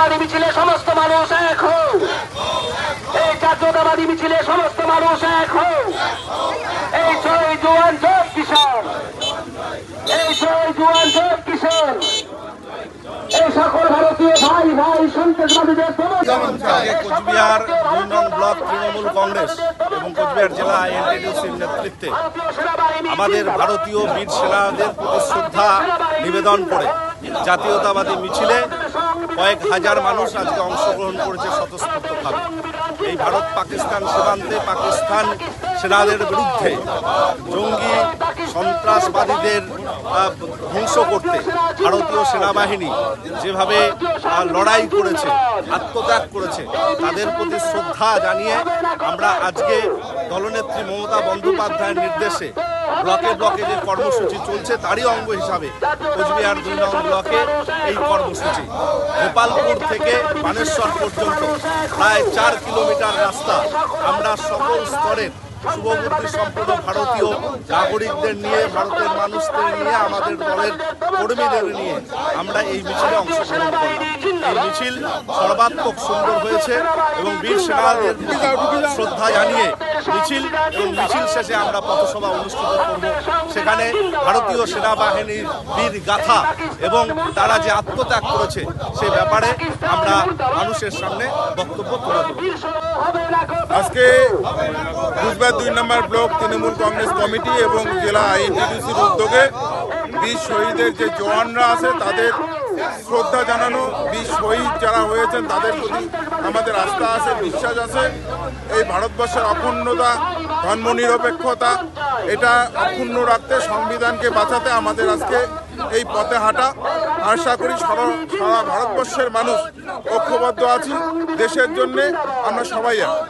জাতীয়তাবাদী মিছিলে সমস্ত মানুষ এক হোক এই জাতীয়তাবাদী মিছিলে সমস্ত মানুষ এক হোক এই জয় জোয়ান জয় এই জয় জোয়ান জয় কিষান এই সকল ভারতীয় ভাই ভাই সন্ত্রাসবাদীদের কোচবিহার দুই নং ব্লক তৃণমূল কংগ্রেস এবং কোচবিহার জেলা নেতৃত্বে আমাদের ভারতীয় বীর সেনাদের প্রতি শ্রদ্ধা নিবেদন করে। জাতীয়তাবাদী মিছিলে কয়েক হাজার মানুষ আজকে অংশগ্রহণ করেছে স্বতঃস্ফূর্তভাবে। এই ভারত পাকিস্তান সীমান্তে পাকিস্তান সেনাদের বিরুদ্ধে জঙ্গি সন্ত্রাসবাদীদের ধ্বংস করতে ভারতীয় সেনাবাহিনী যেভাবে লড়াই করেছে, আত্মত্যাগ করেছে, তাদের প্রতি শ্রদ্ধা জানিয়ে আমরা আজকে দলনেত্রী মমতা বন্দ্যোপাধ্যায়ের নির্দেশে ব্লকে ব্লকে যে কর্মসূচি চলছে তারই অঙ্গ হিসাবে কোচবিহার দুই নং ব্লকে এই কর্মসূচি। গোপালপুর থেকে বানেশ্বর পর্যন্ত প্রায় চার কিলোমিটার রাস্তা আমরা সকল স্তরের শুভবুদ্ধি সম্পন্ন ভারতীয় নাগরিকদের নিয়ে, ভারতের মানুষদের নিয়ে, আমাদের দলের কর্মীদের নিয়ে আমরা এই মিছিলে অংশগ্রহণ করলাম। এই মিছিল সর্বাত্মক সুন্দর হয়েছে এবং বীর সেনাদের শ্রদ্ধা জানিয়ে মিছিল, এবং মিছিল শেষে আমরা পথসভা অনুষ্ঠিত করব। সেখানে ভারতীয় সেনাবাহিনীর বীর গাথা এবং তারা যে আত্মত্যাগ করেছে, সে ব্যাপারে আমরা মানুষের সামনে বক্তব্য তুলে ধরব। আজকে কুচবিহার দুই নম্বর ব্লক তৃণমূল কংগ্রেস কমিটি এবং জেলা আইনটিডিসির উদ্যোগে বীর শহীদের যে জওয়ানরা আছে, তাদের শ্রদ্ধা জানানো, বীর শহীদ যারা হয়েছেন, তাদের প্রতি আমাদের আস্থা আছে, বিশ্বাস আছে। এই ভারতবর্ষের অখণ্ডতা ধর্মনিরপেক্ষতা, এটা অক্ষুণ্ণ রাখতে, সংবিধানকে বাঁচাতে আমাদের আজকে এই পথে হাঁটা। আশা করি সারা ভারতবর্ষের মানুষ ঐক্যবদ্ধ আছি দেশের জন্যে। আমরা সবাই আছি